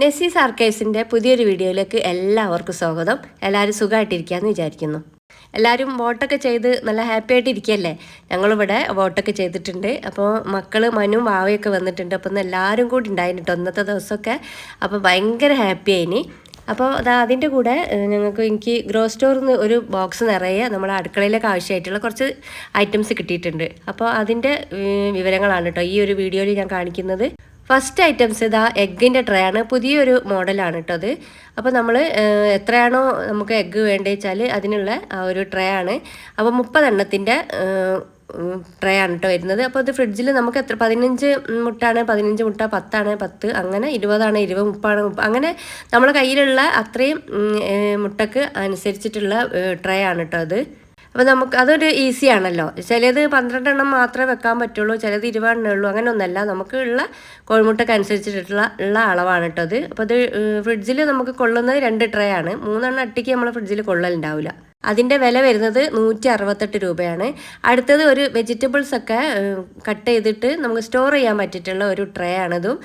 നെസീസ് ആർക്കൈവ്സിന്റെ പുതിയൊരു വീഡിയോയിലേക്ക് എല്ലാവർക്കും സ്വാഗതം. എല്ലാവരും സുഖമായിട്ടിരിക്കുകയെന്ന് വിചാരിക്കുന്നു. എല്ലാവരും വോട്ടൊക്കെ ചെയ്ത് നല്ല ഹാപ്പി ആയിട്ട് ഇരിക്കുകയല്ലേ ഞങ്ങളിവിടെ വോട്ടൊക്കെ ചെയ്തിട്ടുണ്ട്. അപ്പോൾ മക്കൾ മനും വാവയൊക്കെ വന്നിട്ടുണ്ട്. അപ്പോൾ ഒന്ന് എല്ലാവരും കൂടി ഉണ്ടായിരുന്നു കേട്ടോ ഇന്നത്തെ ദിവസമൊക്കെ. അപ്പോൾ ഭയങ്കര ഹാപ്പി ആയിനി. അപ്പോൾ അതാ അതിന്റെ കൂടെ ഞങ്ങൾക്ക് എനിക്ക് ഗ്രോ സ്റ്റോറിൽ നിന്ന് ഒരു ബോക്സ് നിറയെ നമ്മുടെ അടുക്കളയിലേക്ക് ആവശ്യമായിട്ടുള്ള കുറച്ച് ഐറ്റംസ് കിട്ടിയിട്ടുണ്ട്. അപ്പോൾ അതിന്റെ വിവരങ്ങളാണ് കേട്ടോ ഈ ഒരു വീഡിയോയിൽ ഞാൻ കാണിക്കുന്നത്. ഫസ്റ്റ് ഐറ്റംസ് ഇതാ എഗ്ഗിന്റെ ട്രേ ആണ്. പുതിയൊരു മോഡലാണ് കേട്ടോ അത്. അപ്പോൾ നമ്മൾ എത്രയാണോ നമുക്ക് എഗ്ഗ് വേണ്ടത് വെച്ചാൽ അതിനുള്ള ആ ഒരു ട്രേ ആണ്. അപ്പോൾ മുപ്പതെണ്ണത്തിന്റെ ട്രേ ആണ് കേട്ടോ വരുന്നത്. അപ്പോൾ അത് ഫ്രിഡ്ജിൽ നമുക്ക് എത്ര പതിനഞ്ച് മുട്ടാണ് പതിനഞ്ച് മുട്ട പത്താണ് പത്ത് അങ്ങനെ ഇരുപതാണ് ഇരുപത് മുപ്പാണ് മുപ്പ അങ്ങനെ നമ്മുടെ കയ്യിലുള്ള അത്രയും മുട്ടക്ക് അനുസരിച്ചിട്ടുള്ള ട്രേ ആണ് കേട്ടോ അത്. അപ്പോൾ നമുക്ക് അതൊരു ഈസി ആണല്ലോ. ചിലത് പന്ത്രണ്ടെണ്ണം മാത്രമേ വെക്കാൻ പറ്റുള്ളൂ ചിലത് ഇരുപതെണ്ണേ ഉള്ളൂ അങ്ങനെ ഒന്നല്ല. നമുക്ക് ഉള്ള കോഴിമുട്ടക്ക് അനുസരിച്ചിട്ടുള്ള ഉള്ള അളവാണ് കേട്ടോ അത്. അപ്പോൾ അത് ഫ്രിഡ്ജിൽ നമുക്ക് കൊള്ളുന്നത് രണ്ട് ട്രേ ആണ്. മൂന്നെണ്ണം അട്ടിക്ക് നമ്മൾ ഫ്രിഡ്ജിൽ കൊള്ളലുണ്ടാവില്ല അതിന്റെ വില വരുന്നത് നൂറ്റി അറുപത്തെട്ട് രൂപയാണ്. അടുത്തത് ഒരു വെജിറ്റബിൾസ് ഒക്കെ കട്ട് ചെയ്തിട്ട് നമുക്ക് സ്റ്റോർ ചെയ്യാൻ പറ്റിയിട്ടുള്ള ഒരു ട്രേ ആണിതും.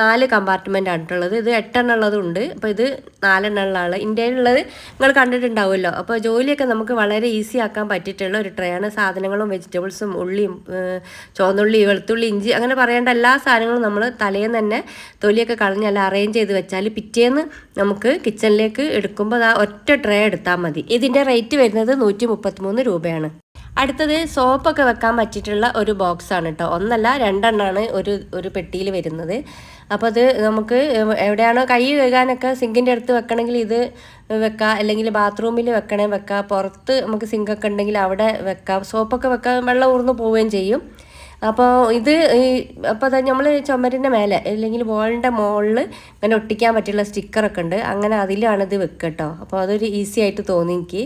നാല് കമ്പാർട്ട്മെന്റ് ആയിട്ടുള്ളത് ഇത് എട്ടെണ്ണം ഉള്ളതുണ്ട് അപ്പോൾ ഇത് നാലെണ്ണം ഉള്ള ഇന്ത്യയിലുള്ളത് നിങ്ങൾ കണ്ടിട്ടുണ്ടാവുമല്ലോ. അപ്പോൾ ജോലിയൊക്കെ നമുക്ക് വളരെ ഈസി ആക്കാൻ പറ്റിയിട്ടുള്ള ഒരു ട്രേ ആണ്. സാധനങ്ങളും വെജിറ്റബിൾസും ഉള്ളിയും ചുവന്നുള്ളി വെളുത്തുള്ളി ഇഞ്ചി അങ്ങനെ പറയേണ്ട എല്ലാ സാധനങ്ങളും നമ്മൾ തലേന്ന് തന്നെ തൊലിയൊക്കെ അല്ല അറേഞ്ച് ചെയ്ത് വെച്ചാൽ പിറ്റേന്ന് നമുക്ക് കിച്ചണിലേക്ക് എടുക്കുമ്പോൾ ആ ഒറ്റ ട്രേ എടുത്താൽ മതി. ഇതിന്റെ റേറ്റ് വരുന്നത് നൂറ്റി മുപ്പത്തിമൂന്ന് രൂപയാണ്. അടുത്തത് സോപ്പൊക്കെ വെക്കാൻ പറ്റിയിട്ടുള്ള ഒരു ബോക്സ് ആണ് കേട്ടോ ഒന്നല്ല രണ്ടെണ്ണമാണ് ഒരു ഒരു പെട്ടിയിൽ വരുന്നത്. അപ്പോൾ അത് നമുക്ക് എവിടെയാണോ കൈ കഴുകാനൊക്കെ സിങ്കിന്റെ അടുത്ത് വെക്കണമെങ്കിൽ ഇത് വെക്കാം. അല്ലെങ്കിൽ ബാത്റൂമിൽ വെക്കണേ വെക്കാം. പുറത്ത് നമുക്ക് സിങ്കൊക്കെ ഉണ്ടെങ്കിൽ അവിടെ വെക്കാം. സോപ്പൊക്കെ വെക്കാൻ വെള്ളം ഊർന്ന് പോവുകയും ചെയ്യും. അപ്പോൾ ഇത് അപ്പോൾ നമ്മൾ ചുമരിന്റെ മേലെ അല്ലെങ്കിൽ വോളിന്റെ മുകളിൽ ഇങ്ങനെ ഒട്ടിക്കാൻ പറ്റിയുള്ള സ്റ്റിക്കറൊക്കെ ഉണ്ട്. അങ്ങനെ അതിലാണ് ഇത് വെക്കുക കേട്ടോ അപ്പോൾ അതൊരു ഈസി ആയിട്ട് തോന്നി എനിക്ക്.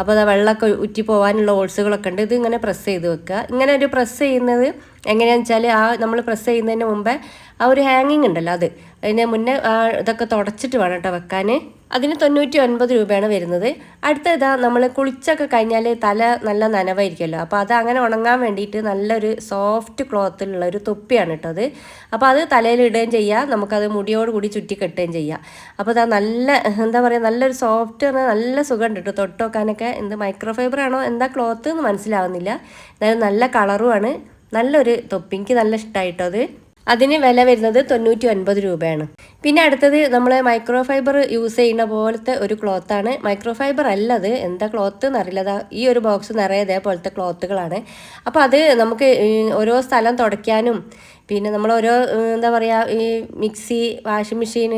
അപ്പോൾ അത് വെള്ളമൊക്കെ ഉറ്റി പോകാനുള്ള ഹോൾസുകളൊക്കെ ഉണ്ട്. ഇത് ഇങ്ങനെ പ്രസ് ചെയ്ത് വെക്കുക. ഇങ്ങനെ ഒരു പ്രസ് ചെയ്യുന്നത് എങ്ങനെയാണെന്ന് വെച്ചാൽ ആ നമ്മൾ പ്രസ് ചെയ്യുന്നതിന് മുമ്പേ ആ ഒരു ഹാങ്ങിങ് ഉണ്ടല്ലോ അത്. അതിന് മുന്നേ ഇതൊക്കെ തുടച്ചിട്ട് വേണം കേട്ടോ വെക്കാൻ അതിന് തൊണ്ണൂറ്റി ഒൻപത് രൂപയാണ് വരുന്നത്. അടുത്ത ഇതാ നമ്മൾ കുളിച്ചൊക്കെ കഴിഞ്ഞാൽ തല നല്ല നനവായിരിക്കുമല്ലോ. അപ്പോൾ അത് അങ്ങനെ ഉണങ്ങാൻ വേണ്ടിയിട്ട് നല്ലൊരു സോഫ്റ്റ് ക്ലോത്തിലുള്ള ഒരു തൊപ്പിയാണ് ഇട്ടത് അപ്പോൾ അത് തലയിൽ ഇടുകയും ചെയ്യാം. നമുക്കത് മുടിയോട് കൂടി ചുറ്റി കെട്ടുകയും ചെയ്യാം. അപ്പോൾ അതാ നല്ല എന്താ പറയുക നല്ലൊരു സോഫ്റ്റ് നല്ല സുഖമുണ്ട് കേട്ടോ. തൊട്ട് വെക്കാനൊക്കെ എന്ത് മൈക്രോ ഫൈബർ ആണോ എന്താ ക്ലോത്ത് എന്ന് മനസ്സിലാവുന്നില്ല. എന്നാലും നല്ല കളറുമാണ്. നല്ലൊരു തൊപ്പി. എനിക്ക് നല്ല ഇഷ്ടമായിട്ടോ അത്. അതിന് വില വരുന്നത് തൊണ്ണൂറ്റി ഒൻപത് രൂപയാണ്. പിന്നെ അടുത്തത് നമ്മൾ മൈക്രോ ഫൈബർ യൂസ് ചെയ്യുന്ന പോലത്തെ ഒരു ക്ലോത്താണ്. മൈക്രോ ഫൈബർ അല്ലത്. എന്താ ക്ലോത്ത് എന്നറിയില്ല. ഈ ഒരു ബോക്സ് നിറയെ ഇതേപോലത്തെ ക്ലോത്തുകളാണ്. അപ്പോൾ അത് നമുക്ക് ഓരോ സ്ഥലം തുടയ്ക്കാനും പിന്നെ നമ്മൾ ഓരോ എന്താ പറയുക ഈ മിക്സി വാഷിംഗ് മെഷീൻ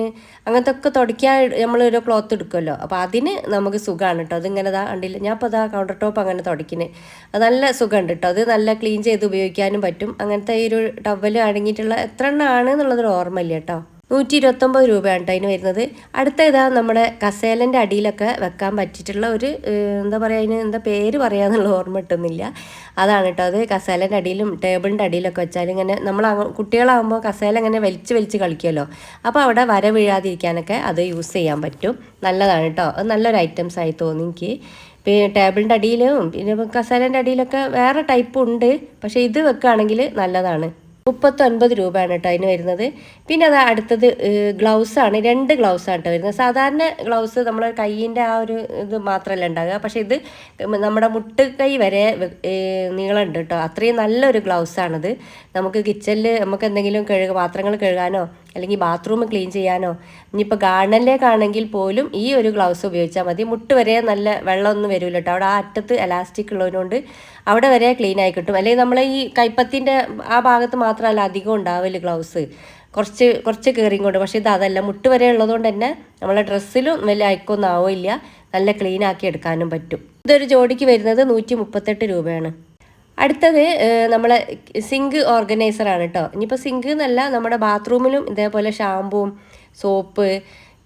അങ്ങനത്തെ ഒക്കെ തുടയ്ക്കാൻ നമ്മൾ ഓരോ ക്ലോത്ത് എടുക്കുമല്ലോ അപ്പോൾ അതിന് നമുക്ക് സുഖമാണ് കേട്ടോ അതിങ്ങനെ ഇതാ കണ്ടില്ല. ഞാൻ ഇപ്പോൾ ഇതാ കൗണ്ടർ ടോപ്പ് അങ്ങനെ തുടയ്ക്കുന്നത് അത് നല്ല സുഖമുണ്ട് കേട്ടോ അത് നല്ല ക്ലീൻ ചെയ്ത് ഉപയോഗിക്കാനും പറ്റും. അങ്ങനത്തെ ഈ ഒരു ടവൽ അടങ്ങിയിട്ടുള്ള എത്ര എണ്ണമാണ് എന്നുള്ളതൊരു ഓർമ്മയില്ല കേട്ടോ നൂറ്റി ഇരുപത്തൊമ്പത് രൂപയാണ് അതിന് വരുന്നത്. അടുത്ത ഇതാ നമ്മുടെ കസേലന്റെ അടിയിലൊക്കെ വെക്കാൻ പറ്റിയിട്ടുള്ള ഒരു എന്താ പറയുക അതിന് എന്താ പേര് പറയാന്നുള്ള ഓർമ്മ കിട്ടുന്നില്ല. അതാണ് കേട്ടോ അത് കസേലന്റെ അടിയിലും ടേബിളിന്റെ അടിയിലൊക്കെ വെച്ചാൽ ഇങ്ങനെ നമ്മൾ കുട്ടികളാകുമ്പോൾ കസേല ഇങ്ങനെ വലിച്ച് വലിച്ച് കളിക്കുമല്ലോ അപ്പോൾ അവിടെ വര വീഴാതിരിക്കാനൊക്കെ അത് യൂസ് ചെയ്യാൻ പറ്റും. നല്ലതാണ് കേട്ടോ അത് നല്ലൊരു ഐറ്റംസ് ആയി തോന്നി എനിക്ക്. പിന്നെ ടേബിളിന്റെ അടിയിലും പിന്നെ കസേലന്റെ അടിയിലൊക്കെ വേറെ ടൈപ്പ് ഉണ്ട്. പക്ഷേ ഇത് വെക്കുകയാണെങ്കിൽ നല്ലതാണ്. മുപ്പത്തൊൻപത് രൂപയാണ് കേട്ടോ അതിന് വരുന്നത്. പിന്നെ അത് അടുത്തത് ഗ്ലൗസ് ആണ് രണ്ട് ഗ്ലൗസ് ആണ് കേട്ടോ വരുന്നത്. സാധാരണ ഗ്ലൗസ് നമ്മൾ കയ്യിന്റെ ആ ഒരു ഇത് മാത്രമല്ല ഉണ്ടാകുക പക്ഷേ ഇത് നമ്മുടെ മുട്ട് കൈ വരെ നീളമുണ്ട് കേട്ടോ. അത്രയും നല്ലൊരു ഗ്ലൗസ് ആണത് നമുക്ക് കിച്ചണിൽ നമുക്ക് എന്തെങ്കിലും കഴുക പാത്രങ്ങൾ കഴുകാനോ അല്ലെങ്കിൽ ബാത്റൂം ക്ലീൻ ചെയ്യാനോ ഇനിയിപ്പോൾ ഗാർഡനിലേക്കാണെങ്കിൽ പോലും ഈ ഒരു ഗ്ലൗസ് ഉപയോഗിച്ചാൽ മതി. മുട്ട് വരെ നല്ല വെള്ളമൊന്നും വരില്ല കേട്ടോ അവിടെ ആ അറ്റത്ത് എലാസ്റ്റിക് ഉള്ളതുകൊണ്ട് അവിടെ വരെ ക്ലീൻ ആയി കിട്ടും. അല്ലെങ്കിൽ നമ്മൾ ഈ കൈപ്പത്തിന്റെ ആ ഭാഗത്ത് മാത്രമല്ല അധികം ഉണ്ടാവില്ല ഗ്ലൗസ്. കുറച്ച് കുറച്ച് കയറിയും കൊണ്ട്. പക്ഷേ ഇത് അതല്ല. മുട്ട് വരെ ഉള്ളതുകൊണ്ട് തന്നെ നമ്മളെ ഡ്രസ്സിലും വലിയ അയക്കൊന്നും ആവില്ല നല്ല ക്ലീൻ ആക്കി എടുക്കാനും പറ്റും. ഇതൊരു ജോഡിക്ക് വരുന്നത് നൂറ്റി മുപ്പത്തെട്ട് രൂപയാണ്. അടുത്തത് നമ്മൾ സിങ്ക് ഓർഗനൈസറാണ് കേട്ടോ ഇനിയിപ്പോൾ സിങ്ക് എന്നല്ല നമ്മുടെ ബാത്റൂമിലും ഇതേപോലെ ഷാമ്പൂം സോപ്പ്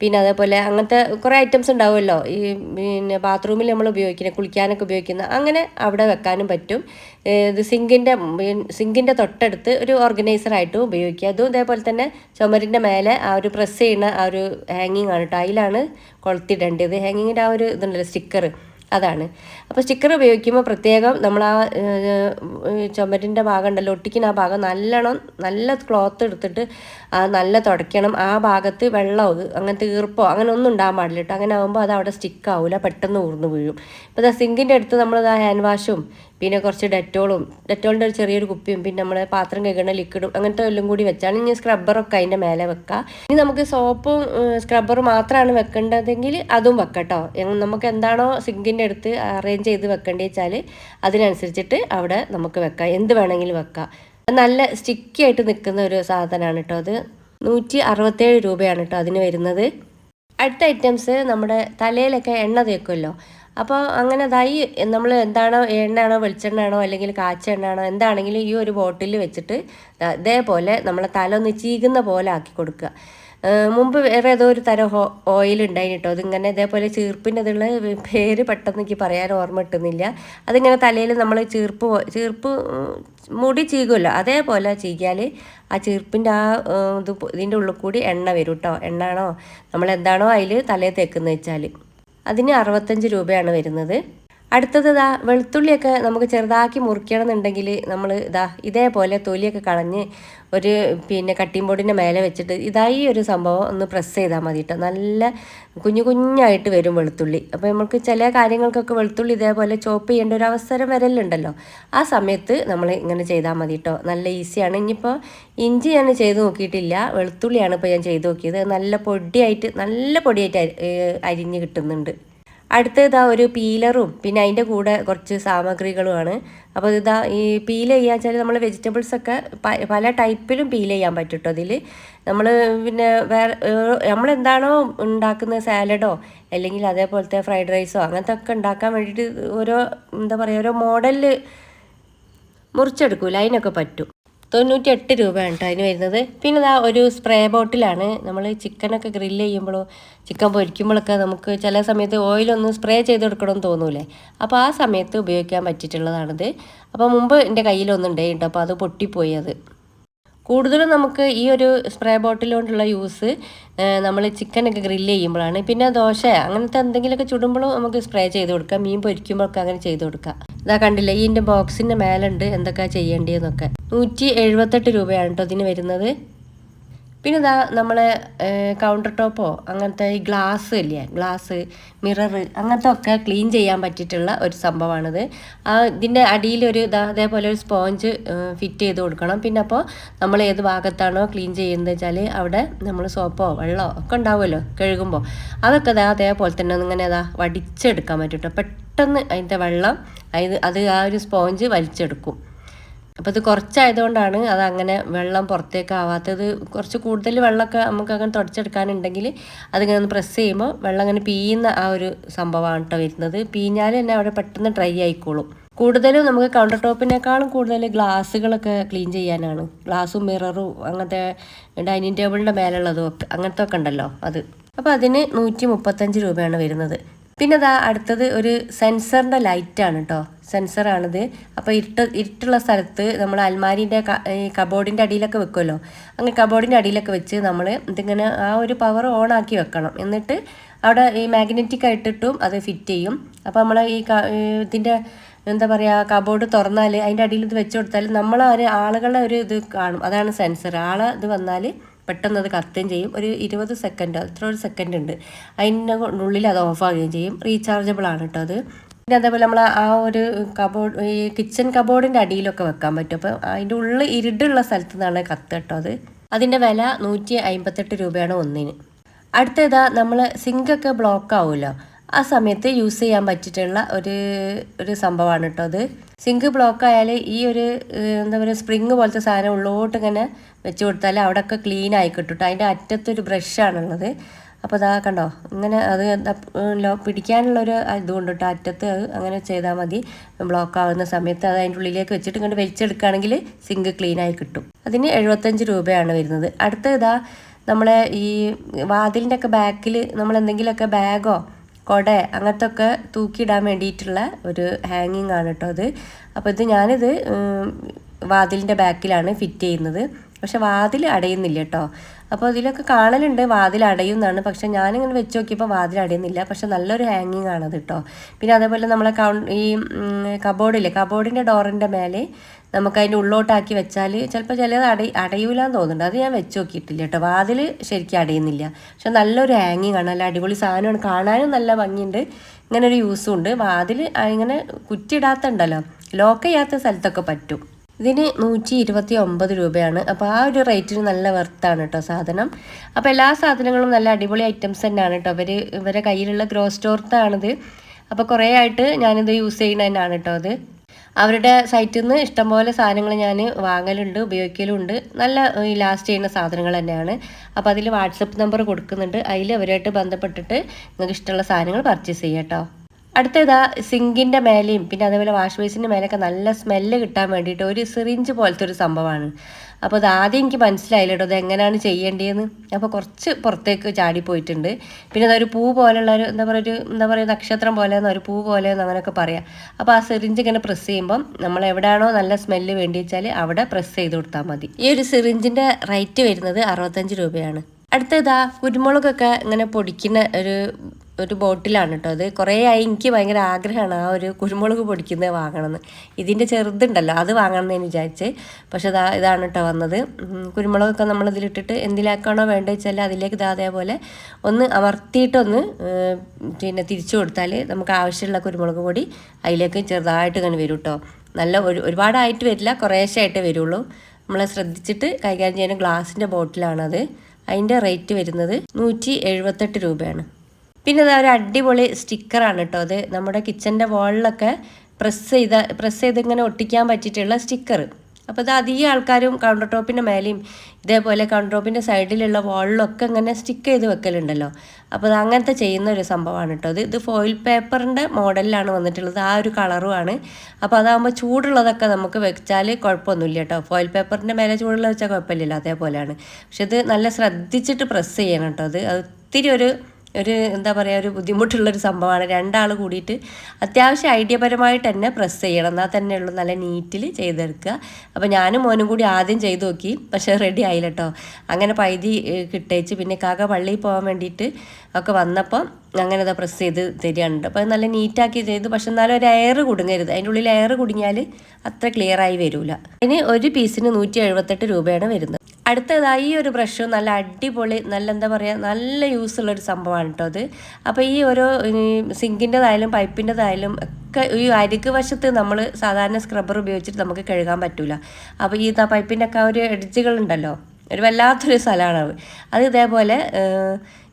പിന്നെ അതേപോലെ അങ്ങനത്തെ കുറേ ഐറ്റംസ് ഉണ്ടാവുമല്ലോ. ഈ പിന്നെ ബാത്റൂമിൽ നമ്മൾ ഉപയോഗിക്കുന്ന കുളിക്കാനൊക്കെ ഉപയോഗിക്കുന്ന അങ്ങനെ അവിടെ വെക്കാനും പറ്റും. ഇത് സിങ്കിന്റെ സിങ്കിന്റെ തൊട്ടടുത്ത് ഒരു ഓർഗനൈസറായിട്ടും ഉപയോഗിക്കുക. അതും ഇതേപോലെ തന്നെ ചുമരിന്റെ മേലെ ആ ഒരു പ്രസ് ചെയ്യുന്ന ആ ഒരു ഹാങ്ങിങ് ആണ് കേട്ടോ അതിലാണ് കൊളുത്തിടേണ്ടത്. ഹാങ്ങിങ്ങിന്റെ ആ ഒരു ഇതുണ്ടല്ലോ സ്റ്റിക്കർ അതാണ്. അപ്പോൾ സ്റ്റിക്കർ ഉപയോഗിക്കുമ്പോൾ പ്രത്യേകം നമ്മൾ ആ ചുമരിന്റെ ഭാഗം ഉണ്ടല്ലോ ഒട്ടിക്കുന്ന ആ ഭാഗം നല്ലോണം നല്ല ക്ലോത്ത് എടുത്തിട്ട് ആ നല്ല തുടയ്ക്കണം. ആ ഭാഗത്ത് വെള്ളമോ അങ്ങനത്തെ ഈർപ്പോ അങ്ങനെ ഒന്നും ഉണ്ടാകാൻ പാടില്ല കേട്ടോ അങ്ങനെ ആകുമ്പോൾ അത് അവിടെ സ്റ്റിക്ക് ആവില്ല പെട്ടെന്ന് ഊർന്ന് വീഴും. ഇപ്പോൾ ഇതാ സിങ്കിന്റെ അടുത്ത് നമ്മൾ ആ ഹാൻഡ് വാഷും പിന്നെ കുറച്ച് ഡെറ്റോളും ഡെറ്റോളിന്റെ ഒരു ചെറിയൊരു കുപ്പിയും പിന്നെ നമ്മൾ പാത്രം കഴുകണ ലിക്വിഡും അങ്ങനത്തെ എല്ലാം കൂടി വെച്ചാണ് ഇനി സ്ക്രബ്ബറൊക്കെ അതിന്റെ മേലെ വെക്കുക ഇനി നമുക്ക് സോപ്പും സ്ക്രബ്ബറും മാത്രമാണ് വെക്കേണ്ടതെങ്കിൽ അതും വെക്കട്ടോ നമുക്ക് എന്താണോ സിങ്കിന്റെ അടുത്ത് അറേഞ്ച് ചെയ്ത് വെക്കേണ്ടി വെച്ചാൽ അതിനനുസരിച്ചിട്ട് അവിടെ നമുക്ക് വെക്കാം. എന്ത് വേണമെങ്കിലും വെക്കാം. നല്ല സ്റ്റിക്കി ആയിട്ട് നിൽക്കുന്ന ഒരു സാധനമാണ് കേട്ടോ അത്. നൂറ്റി അറുപത്തേഴ് രൂപയാണ് കേട്ടോ അതിന് വരുന്നത്. അടുത്ത ഐറ്റംസ് നമ്മുടെ തലയിലൊക്കെ എണ്ണ തേക്കുമല്ലോ. അപ്പോൾ അങ്ങനെ അതായി നമ്മൾ എന്താണോ എണ്ണയാണോ വെളിച്ചെണ്ണയാണോ അല്ലെങ്കിൽ കാച്ച എണ്ണയാണോ എന്താണെങ്കിലും ഈ ഒരു ബോട്ടിൽ വെച്ചിട്ട് ഇതേപോലെ നമ്മളെ തല ഒന്ന് ചീകുന്ന പോലെ ആക്കി കൊടുക്കുക. മുമ്പ് വേറെ ഏതോ ഒരു തരം ഹോ ഓയിൽ ഉണ്ടായിന് കേട്ടോ അതിങ്ങനെ ഇതേപോലെ ചീർപ്പിന്റെ അതുള്ള പേര് പെട്ടെന്ന് എനിക്ക് പറയാൻ ഓർമ്മ കിട്ടുന്നില്ല. അതിങ്ങനെ തലയിൽ നമ്മൾ ചീർപ്പ് ചീർപ്പ് മുടി ചീകുമല്ലോ. അതേപോലെ ചീകിയാൽ ആ ചീർപ്പിന്റെ ആ ഇത് ഇതിന്റെ ഉള്ളിൽ കൂടി എണ്ണ വരും കേട്ടോ എണ്ണാണോ നമ്മൾ എന്താണോ അതിൽ തലയിൽ തേക്കുന്നത് വെച്ചാൽ. അതിന് അറുപത്തഞ്ച് രൂപയാണ് വരുന്നത്. അടുത്തത് ഇതാ വെളുത്തുള്ളിയൊക്കെ നമുക്ക് ചെറുതാക്കി മുറിക്കണമെന്നുണ്ടെങ്കിൽ നമ്മൾ ഇതാ ഇതേപോലെ തൊലിയൊക്കെ കളഞ്ഞ് ഒരു പിന്നെ കട്ടിംഗ് ബോർഡിന്റെ മേലെ വെച്ചിട്ട് ഇതായി ഒരു സംഭവം ഒന്ന് പ്രസ് ചെയ്താൽ മതി കേട്ടോ നല്ല കുഞ്ഞു കുഞ്ഞായിട്ട് വരും വെളുത്തുള്ളി. അപ്പോൾ നമുക്ക് ചില കാര്യങ്ങൾക്കൊക്കെ വെളുത്തുള്ളി ഇതേപോലെ ചോപ്പ് ചെയ്യേണ്ട ഒരു അവസരം വരലുണ്ടല്ലോ. ആ സമയത്ത് നമ്മൾ ഇങ്ങനെ ചെയ്താൽ മതി കേട്ടോ നല്ല ഈസിയാണ് ഇനിയിപ്പോൾ ഇഞ്ചി ഞാൻ ചെയ്ത് നോക്കിയിട്ടില്ല. വെളുത്തുള്ളിയാണ് ഇപ്പോൾ ഞാൻ ചെയ്ത് നോക്കിയത്. നല്ല പൊടിയായിട്ട് നല്ല പൊടിയായിട്ട് അരിഞ്ഞ് കിട്ടുന്നുണ്ട്. അടുത്തതാ ഒരു പീലറും പിന്നെ അതിന്റെ കൂടെ കുറച്ച് സാമഗ്രികളുമാണ്. അപ്പോൾ ഇതാ ഈ പീൽ ചെയ്യുക വെച്ചാൽ നമ്മൾ വെജിറ്റബിൾസ് ഒക്കെ പല ടൈപ്പിലും പീൽ ചെയ്യാൻ പറ്റും കേട്ടോ അതിൽ നമ്മൾ പിന്നെ വേറെ നമ്മളെന്താണോ ഉണ്ടാക്കുന്നത് സാലഡോ അല്ലെങ്കിൽ അതേപോലത്തെ ഫ്രൈഡ് റൈസോ അങ്ങനത്തെ ഒക്കെ ഉണ്ടാക്കാൻ വേണ്ടിയിട്ട് ഓരോ എന്താ പറയുക ഓരോ മോഡലിൽ മുറിച്ചെടുക്കൂല അതിനൊക്കെ പറ്റും. തൊണ്ണൂറ്റി എട്ട് രൂപയാണ് കേട്ടോ അതിന് വരുന്നത്. പിന്നെ ഇതാ ഒരു സ്പ്രേ ബോട്ടിലാണ് നമ്മൾ ചിക്കനൊക്കെ ഗ്രില്ല് ചെയ്യുമ്പോഴോ ചിക്കൻ പൊരിക്കുമ്പോഴൊക്കെ നമുക്ക് ചില സമയത്ത് ഓയിലൊന്ന് സ്പ്രേ ചെയ്ത് കൊടുക്കണമെന്ന് തോന്നൂലേ. അപ്പോൾ ആ സമയത്ത് ഉപയോഗിക്കാൻ പറ്റിയിട്ടുള്ളതാണിത്. അപ്പോൾ മുമ്പ് എന്റെ കയ്യിലൊന്നുണ്ടായിട്ടുണ്ട് അപ്പോൾ അത് പൊട്ടിപ്പോയി അത്. കൂടുതലും നമുക്ക് ഈ ഒരു സ്പ്രേ ബോട്ടിൽ കൊണ്ടുള്ള യൂസ് നമ്മൾ ചിക്കനൊക്കെ ഗ്രില്ല് ചെയ്യുമ്പോഴാണ് പിന്നെ ദോശ അങ്ങനത്തെ എന്തെങ്കിലുമൊക്കെ ചുടുമ്പോഴും നമുക്ക് സ്പ്രേ ചെയ്ത് കൊടുക്കാം. മീൻ പൊരിക്കുമ്പോഴൊക്കെ അങ്ങനെ ചെയ്ത് കൊടുക്കാം. ഇതാ കണ്ടില്ലേ ഈ എന്റെ ബോക്സിന്റെ മേലുണ്ട് എന്തൊക്കെയാണ് ചെയ്യേണ്ടതെന്നൊക്കെ. നൂറ്റി എഴുപത്തെട്ട് രൂപയാണ് കേട്ടോ ഇതിന് വരുന്നത്. പിന്നെ ഇതാ നമ്മളെ കൗണ്ടർ ടോപ്പോ അങ്ങനത്തെ ഈ ഗ്ലാസ് ഇല്ലേ ഗ്ലാസ് മിറർ അങ്ങനത്തെ ഒക്കെ ക്ലീൻ ചെയ്യാൻ പറ്റിയിട്ടുള്ള ഒരു സംഭവമാണിത് ആ ഇതിന്റെ അടിയിലൊരു ഇതാ അതേപോലെ ഒരു സ്പോഞ്ച് ഫിറ്റ് ചെയ്ത് കൊടുക്കണം. പിന്നെ അപ്പോൾ നമ്മൾ ഏത് ഭാഗത്താണോ ക്ലീൻ ചെയ്യുന്നത് വെച്ചാൽ അവിടെ നമ്മൾ സോപ്പോ വെള്ളമോ ഒക്കെ ഉണ്ടാവുമല്ലോ കഴുകുമ്പോൾ അതൊക്കെ ഇതാ അതേപോലെ തന്നെ ഇങ്ങനെ അതാ വടിച്ചെടുക്കാൻ പറ്റും പെട്ടെന്ന് അതിന്റെ വെള്ളം അത് അത് ആ ഒരു സ്പോഞ്ച് വലിച്ചെടുക്കും. അപ്പോൾ ഇത് കുറച്ചായതുകൊണ്ടാണ് അത് അങ്ങനെ വെള്ളം പുറത്തേക്ക് ആവാത്തത് കുറച്ച് കൂടുതൽ വെള്ളമൊക്കെ നമുക്ക് അങ്ങനെ തുടച്ചെടുക്കാനുണ്ടെങ്കിൽ അതിങ്ങനെ ഒന്ന് പ്രസ് ചെയ്യുമ്പോൾ വെള്ളം അങ്ങനെ പീയുന്ന ആ ഒരു സംഭവമാണ് കേട്ടോ വരുന്നത്. പീഞ്ഞാൽ തന്നെ അവിടെ പെട്ടെന്ന് ഡ്രൈ ആയിക്കോളും. കൂടുതലും നമുക്ക് കൗണ്ടർ ടോപ്പിനേക്കാളും കൂടുതൽ ഗ്ലാസ്സുകളൊക്കെ ക്ലീൻ ചെയ്യാനാണ്. ഗ്ലാസ്സും മിററും അങ്ങനത്തെ ഡൈനിങ് ടേബിളിന്റെ മേലുള്ളതും ഒക്കെ അങ്ങനത്തെ ഒക്കെ ഉണ്ടല്ലോ അത്. അപ്പോൾ അതിന് നൂറ്റി മുപ്പത്തഞ്ച് രൂപയാണ് വരുന്നത്. പിന്നെ അതാ അടുത്തത് ഒരു സെൻസറിന്റെ ലൈറ്റാണ് കേട്ടോ സെൻസറാണിത്. അപ്പോൾ ഇരുട്ട് ഇരുട്ടുള്ള സ്ഥലത്ത് നമ്മൾ അൽമാരിന്റെ കബോർഡിന്റെ അടിയിലൊക്കെ വെക്കുമല്ലോ അങ്ങനെ കബോർഡിന്റെ അടിയിലൊക്കെ വെച്ച് നമ്മൾ ഇതിങ്ങനെ ആ ഒരു പവർ ഓൺ ആക്കി വെക്കണം. എന്നിട്ട് അവിടെ ഈ മാഗ്നറ്റിക് ആയിട്ടിട്ടും അത് ഫിറ്റ് ചെയ്യും. അപ്പോൾ നമ്മൾ ഈ ഇതിന്റെ എന്താ പറയുക കബോർഡ് തുറന്നാൽ അതിന്റെ അടിയിൽ ഇത് വെച്ച് കൊടുത്താൽ നമ്മൾ ഒരു ആളുകളുടെ ഒരു ഇത് കാണും. അതാണ് സെൻസർ. ആളെ ഇത് വന്നാൽ പെട്ടെന്ന് അത് കത്തുകയും ചെയ്യും. ഒരു ഇരുപത് സെക്കൻഡ് അത്ര ഒരു സെക്കൻഡ് ഉണ്ട്. അതിന്റെ ഉള്ളിൽ അത് ഓഫാകുകയും ചെയ്യും. റീചാർജബിൾ ആണ് കേട്ടോ അത്. പിന്നെ അതേപോലെ നമ്മൾ ആ ഒരു കബോർഡ് ഈ കിച്ചൺ കബോർഡിന്റെ അടിയിലൊക്കെ വെക്കാൻ പറ്റും. അപ്പോൾ അതിന്റെ ഉള്ളിൽ ഇരുടുള്ള സ്ഥലത്ത് നിന്നാണ് കത്ത് കേട്ടോ അത്. അതിന്റെ വില നൂറ്റി അമ്പത്തെട്ട് രൂപയാണ് ഒന്നിന്. അടുത്തതാ നമ്മൾ സിങ്കൊക്കെ ബ്ലോക്ക് ആവുമല്ലോ ആ സമയത്ത് യൂസ് ചെയ്യാൻ പറ്റിയിട്ടുള്ള ഒരു ഒരു സംഭവമാണ് കേട്ടോ അത്. സിങ്ക് ബ്ലോക്ക് ആയാൽ ഈ ഒരു എന്താ പറയുക സ്പ്രിങ് പോലത്തെ സാധനം ഉള്ളോട്ട് ഇങ്ങനെ വെച്ച് കൊടുത്താൽ അവിടെയൊക്കെ ക്ലീൻ ആയി കിട്ടും അതിന്റെ അറ്റത്തൊരു ബ്രഷാണുള്ളത് അപ്പോൾ അതാ കണ്ടോ ഇങ്ങനെ അത് പിടിക്കാനുള്ളൊരു ഇതുകൊണ്ട് കേട്ടോ അറ്റത്ത് അത് അങ്ങനെ ചെയ്താൽ മതി. ബ്ലോക്ക് ആവുന്ന സമയത്ത് അത് അതിന്റെ ഉള്ളിലേക്ക് വെച്ചിട്ട് ഇങ്ങോട്ട് വലിച്ചെടുക്കുകയാണെങ്കിൽ സിങ്ക് ക്ലീൻ ആയി കിട്ടും. അതിന് എഴുപത്തഞ്ച് രൂപയാണ് വരുന്നത്. അടുത്ത ഇതാ നമ്മളെ ഈ വാതിലിന്റെ ഒക്കെ ബാക്കിൽ നമ്മൾ എന്തെങ്കിലുമൊക്കെ ബാഗോ കൊട അങ്ങനത്തെ ഒക്കെ തൂക്കിയിടാൻ വേണ്ടിയിട്ടുള്ള ഒരു ഹാങ്ങിങ് ആണ് കേട്ടോ അത്. അപ്പോൾ ഇത് ഞാനിത് വാതിലിന്റെ ബാക്കിലാണ് ഫിറ്റ് ചെയ്യുന്നത്. പക്ഷെ വാതിൽ അടയുന്നില്ല കേട്ടോ. അപ്പോൾ ഇതിലൊക്കെ കാണലുണ്ട് വാതിൽ അടയുന്നതാണ് പക്ഷെ ഞാനിങ്ങനെ വെച്ച് നോക്കിയപ്പോൾ വാതിൽ അടയുന്നില്ല. പക്ഷെ നല്ലൊരു ഹാങ്ങിങ് ആണത് കേട്ടോ. പിന്നെ അതേപോലെ നമ്മളെ കൗ ഈ കബോർഡില്ലേ കബോർഡിന്റെ ഡോറിന്റെ മേലെ നമുക്ക് അതിന്റെ ഉള്ളോട്ടാക്കി വെച്ചാൽ ചിലപ്പോൾ ചിലത് അട അടയൂലെന്ന് തോന്നുന്നുണ്ട്. അത് ഞാൻ വെച്ച് നോക്കിയിട്ടില്ല കേട്ടോ. വാതിൽ ശരിക്കും അടയുന്നില്ല. പക്ഷെ നല്ലൊരു ഹാങ്ങിങ് ആണ്. നല്ല അടിപൊളി സാധനമാണ്. കാണാനും നല്ല ഭംഗിയുണ്ട്. ഇങ്ങനെ ഒരു യൂസും ഉണ്ട്. വാതിൽ ഇങ്ങനെ കുറ്റിയിടാത്തുണ്ടല്ലോ ലോക്ക് ചെയ്യാത്ത സ്ഥലത്തൊക്കെ പറ്റും. ഇതിന് നൂറ്റി ഇരുപത്തി ഒമ്പത് രൂപയാണ്. അപ്പോൾ ആ ഒരു റേറ്റിന് നല്ല വെർത്താണ് കേട്ടോ സാധനം. അപ്പോൾ എല്ലാ സാധനങ്ങളും നല്ല അടിപൊളി ഐറ്റംസ് തന്നെയാണ് കേട്ടോ. ഇവർ ഇവരെ കയ്യിലുള്ള ഗ്രോ സ്റ്റോർത്താണിത് അപ്പോൾ കുറേ ആയിട്ട് ഞാനിത് യൂസ് ചെയ്യുന്ന തന്നെയാണ് കേട്ടോ അത്. അവരുടെ സൈറ്റിൽ നിന്ന് ഇഷ്ടംപോലെ സാധനങ്ങൾ ഞാൻ വാങ്ങലുണ്ട് ഉപയോഗിക്കലുണ്ട്. നല്ല ഈ ലാസ്റ്റ് ചെയ്യുന്ന സാധനങ്ങൾ തന്നെയാണ്. അപ്പോൾ അതിൽ വാട്സപ്പ് നമ്പർ കൊടുക്കുന്നുണ്ട്. അതിൽ അവരുമായിട്ട് ബന്ധപ്പെട്ടിട്ട് നിങ്ങൾക്ക് ഇഷ്ടമുള്ള സാധനങ്ങൾ പർച്ചേസ് ചെയ്യാം കേട്ടോ അടുത്തതാ സിങ്കിന്റെ മേലെയും പിന്നെ അതേപോലെ വാഷ് ബേസിന്റെ മേലെയൊക്കെ നല്ല സ്മെല്ല് കിട്ടാൻ വേണ്ടിയിട്ട് ഒരു സിറിഞ്ച് പോലത്തെ ഒരു സംഭവമാണ്. അപ്പോൾ അത് ആദ്യം എനിക്ക് മനസ്സിലായില്ല കേട്ടോ അത് എങ്ങനെയാണ് ചെയ്യേണ്ടതെന്ന്. അപ്പോൾ കുറച്ച് പുറത്തേക്ക് ചാടി പോയിട്ടുണ്ട്. പിന്നെ അതൊരു പൂ പോലെയുള്ള ഒരു എന്താ പറയുക ഒരു എന്താ പറയുക നക്ഷത്രം പോലെ ഒരു പൂ പോലെ എന്ന് അങ്ങനെയൊക്കെ പറയാം. അപ്പോൾ ആ സിറിഞ്ച് ഇങ്ങനെ പ്രസ് ചെയ്യുമ്പം നമ്മൾ എവിടെയാണോ നല്ല സ്മെല്ല് വേണ്ടി വെച്ചാൽ അവിടെ പ്രസ് ചെയ്ത് കൊടുത്താൽ മതി. ഈ ഒരു സിറിഞ്ചിന്റെ റേറ്റ് വരുന്നത് അറുപത്തഞ്ച് രൂപയാണ്. അടുത്തതാ കുരുമുളകൊക്കെ ഇങ്ങനെ പൊടിക്കുന്ന ഒരു ഒരു ബോട്ടിലാണ് കേട്ടോ അത്. കുറേ ആയി എനിക്ക് ഭയങ്കര ആഗ്രഹമാണ് ആ ഒരു കുരുമുളക് പൊടിക്കുന്നത് വാങ്ങണമെന്ന് ഇതിന്റെ ചെറുതുണ്ടല്ലോ അത് വാങ്ങണമെന്ന് ഞാൻ വിചാരിച്ച്. പക്ഷെ ഇതാ ഇതാണ് കേട്ടോ വന്നത്. കുരുമുളകൊക്കെ നമ്മൾ ഇതിലിട്ടിട്ട് എന്തിലാക്കാണോ വേണ്ടത് വെച്ചാൽ അതിലേക്ക് ഇതാ അതേപോലെ ഒന്ന് അമർത്തിയിട്ടൊന്ന് പിന്നെ തിരിച്ചു കൊടുത്താൽ നമുക്ക് ആവശ്യമുള്ള കുരുമുളക് പൊടി അതിലേക്ക് ചെറുതായിട്ട് ഇങ്ങനെ വരും കേട്ടോ നല്ല ഒരു ഒരുപാടായിട്ട് വരില്ല കുറേശ്ശായിട്ടേ വരുള്ളൂ. നമ്മളെ ശ്രദ്ധിച്ചിട്ട് കൈകാര്യം ചെയ്യുന്ന ഗ്ലാസിന്റെ ബോട്ടിലാണത്. അതിന്റെ റേറ്റ് വരുന്നത് നൂറ്റി എഴുപത്തെട്ട് രൂപയാണ്. പിന്നെ അത് ഒരു അടിപൊളി സ്റ്റിക്കറാണ് കേട്ടോ അത്. നമ്മുടെ കിച്ചന്റെ വാളിലൊക്കെ പ്രസ് ചെയ്ത പ്രസ് ചെയ്ത് ഇങ്ങനെ ഒട്ടിക്കാൻ പറ്റിയിട്ടുള്ള സ്റ്റിക്കർ. അപ്പോൾ ഇത് അധികം ആൾക്കാരും കൗണ്ടർ ടോപ്പിന്റെ മേലെയും ഇതേപോലെ കൗണ്ടർ ടോപ്പിന്റെ സൈഡിലുള്ള വാളിലൊക്കെ ഇങ്ങനെ സ്റ്റിക്ക് ചെയ്ത് വെക്കലുണ്ടല്ലോ. അപ്പോൾ അത് അങ്ങനത്തെ ചെയ്യുന്ന ഒരു സംഭവമാണ് കേട്ടോ ഇത്. ഇത് ഫോയിൽ പേപ്പറിന്റെ മോഡലിലാണ് വന്നിട്ടുള്ളത്. ആ ഒരു കളറുമാണ്. അപ്പോൾ അതാകുമ്പോൾ ചൂടുള്ളതൊക്കെ നമുക്ക് വെച്ചാൽ കുഴപ്പമൊന്നുമില്ല കേട്ടോ ഫോയിൽ പേപ്പറിന്റെ മേലെ ചൂടുള്ള വെച്ചാൽ കുഴപ്പമില്ലല്ലോ അതേപോലെയാണ്. പക്ഷെ ഇത് നല്ല ശ്രദ്ധിച്ചിട്ട് പ്രസ് ചെയ്യണം കേട്ടോ അത് ഒത്തിരി ഒരു ഒരു എന്താ പറയുക ഒരു ബുദ്ധിമുട്ടുള്ളൊരു സംഭവമാണ്. രണ്ടാൾ കൂടിയിട്ട് അത്യാവശ്യം ഐഡിയപരമായിട്ട് തന്നെ പ്രസ് ചെയ്യണം. എന്നാൽ തന്നെ ഉള്ളൂ നല്ല നീറ്റിൽ ചെയ്തെടുക്കുക അപ്പോൾ ഞാനും മോനും കൂടി ആദ്യം ചെയ്തു നോക്കി പക്ഷേ റെഡി ആയില്ല കേട്ടോ അങ്ങനെ പൈതി കിട്ടേച്ച് പിന്നെ കാക്ക പള്ളിയിൽ പോകാൻ വേണ്ടിയിട്ട് ഒക്കെ വന്നപ്പം അങ്ങനെ അതാ പ്രസ് ചെയ്ത് തരികയുണ്ട് അപ്പോൾ നല്ല നീറ്റാക്കി ചെയ്തു. പക്ഷെ എന്നാലും ഒരു എയർ കുടുങ്ങരുത്. അതിന്റെ ഉള്ളിൽ എയർ കുടുങ്ങിയാൽ അത്ര ക്ലിയർ ആയി വരില്ല അതിന് ഒരു പീസിന് നൂറ്റി എഴുപത്തെട്ട് രൂപയാണ് വരുന്നത്. അടുത്തതായി ഈ ഒരു ബ്രഷ് നല്ല അടിപൊളി നല്ല എന്താ പറയുക നല്ല യൂസ് ഉള്ള ഒരു സംഭവമാണ് കേട്ടോ അത്. അപ്പോൾ ഈ ഓരോ സിങ്കിന്റെതായാലും പൈപ്പിന്റെതായാലും ഒക്കെ ഈ അരിക്ക് വശത്ത് നമ്മൾ സാധാരണ സ്ക്രബ്ബർ ഉപയോഗിച്ചിട്ട് നമുക്ക് കഴുകാൻ പറ്റില്ല അപ്പോൾ ഈ പൈപ്പിന്റെ ഒക്കെ ഒരു എഡ്ജുകളുണ്ടല്ലോ ഒരു വല്ലാത്തൊരു സ്ഥലമാണ് അത്. ഇതേപോലെ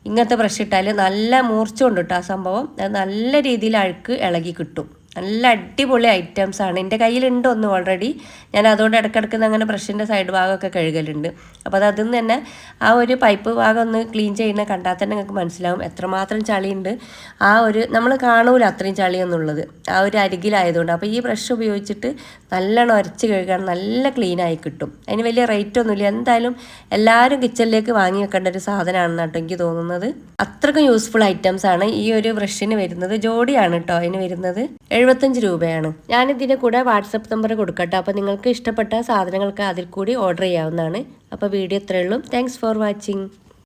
ഇങ്ങനത്തെ ബ്രഷ് ഇട്ടാൽ നല്ല മൂർച്ച കേട്ടോ ആ സംഭവം. നല്ല രീതിയിൽ അഴുക്ക് ഇളകി കിട്ടും. നല്ല അടിപൊളി ഐറ്റംസ് ആണ്. എന്റെ കയ്യിലുണ്ട് ഒന്ന് ഓൾറെഡി ഞാൻ അതുകൊണ്ട് ഇടയ്ക്കിടയ്ക്ക് അങ്ങനെ ബ്രഷിന്റെ സൈഡ് ഭാഗമൊക്കെ കഴുകലുണ്ട്. അപ്പോൾ അത് അതിൽ നിന്ന് തന്നെ ആ ഒരു പൈപ്പ് ഭാഗം ഒന്ന് ക്ലീൻ ചെയ്യുന്ന കണ്ടാൽ തന്നെ നിങ്ങൾക്ക് മനസ്സിലാവും എത്രമാത്രം ചളിയുണ്ട്. ആ ഒരു നമ്മൾ കാണൂല അത്രയും ചളി എന്നുള്ളത് ആ ഒരു അരികിലായതുകൊണ്ട്. അപ്പോൾ ഈ ബ്രഷ് ഉപയോഗിച്ചിട്ട് നല്ലോണം ഉരച്ച് കഴുകാൻ നല്ല ക്ലീനായി കിട്ടും. അതിന് വലിയ റേറ്റ് ഒന്നുമില്ല. എന്തായാലും എല്ലാവരും കിച്ചണിലേക്ക് വാങ്ങി വെക്കേണ്ട ഒരു സാധനമാണെന്ന് കേട്ടോ എനിക്ക് തോന്നുന്നത്. അത്രക്കും യൂസ്ഫുൾ ഐറ്റംസ് ആണ് ഈ ഒരു ബ്രഷിന് വരുന്നത്. ജോഡിയാണ് കേട്ടോ അതിന് വരുന്നത്. എഴുപത്തഞ്ച് രൂപയാണ്. ഞാനിതിന്റെ കൂടെ വാട്സപ്പ് നമ്പർ കൊടുക്കട്ടെ. അപ്പോൾ നിങ്ങൾക്ക് ഇഷ്ടപ്പെട്ട സാധനങ്ങൾക്ക് അതിൽ കൂടി ഓർഡർ ചെയ്യാവുന്നതാണ്. അപ്പോൾ വീഡിയോ ഇത്രയുള്ളൂ താങ്ക്സ് ഫോർ വാച്ചിങ്